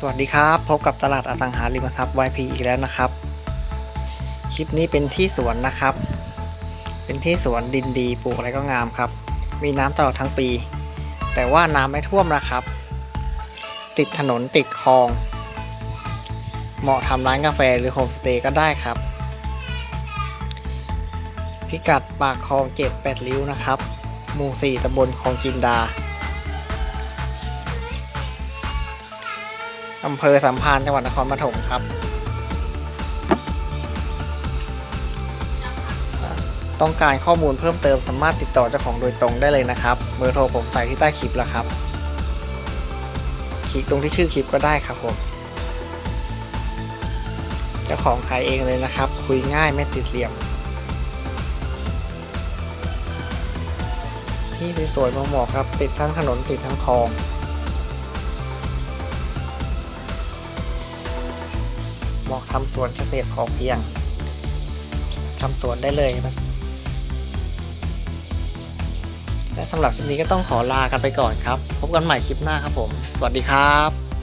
สวัสดีครับ พบกับตลาดอสังหาริมทรัพย์ YP อีกแล้วนะครับ คลิปนี้เป็นที่สวนนะครับ เป็นที่สวนดินดีปลูกอะไรก็งามครับ มีน้ำตลอดทั้งปี แต่ว่าน้ำไม่ท่วมนะครับ ติดถนนติดคลอง เหมาะทำร้านกาแฟหรือโฮมสเตย์ก็ได้ครับ พิกัดปากคลอง7 8ริ้วนะครับ หมู่4ตำบลคลองจินดา อำเภอสัมพันธ์จังหวัดนครปฐมครับ ต้องการข้อมูลเพิ่มเติมสามารถติดต่อเจ้าของโดยตรงได้เลยนะครับ เบอร์โทรผมใส่ที่ใต้คลิปแล้วครับ คลิกตรงที่ชื่อคลิปก็ได้ครับผมเจ้าของขายเองเลยนะครับ คุยง่ายไม่ติดเหลี่ยม ที่สวยๆเหมาะๆครับ ติดทั้งถนนติดทั้งคลอง เหมาะทำสวนเกษตรพอเพียงทำสวนได้เลยครับและสำหรับคลิปนี้ก็ต้องขอลากันไปก่อนครับ พบกันใหม่คลิปหน้าครับผม สวัสดีครับ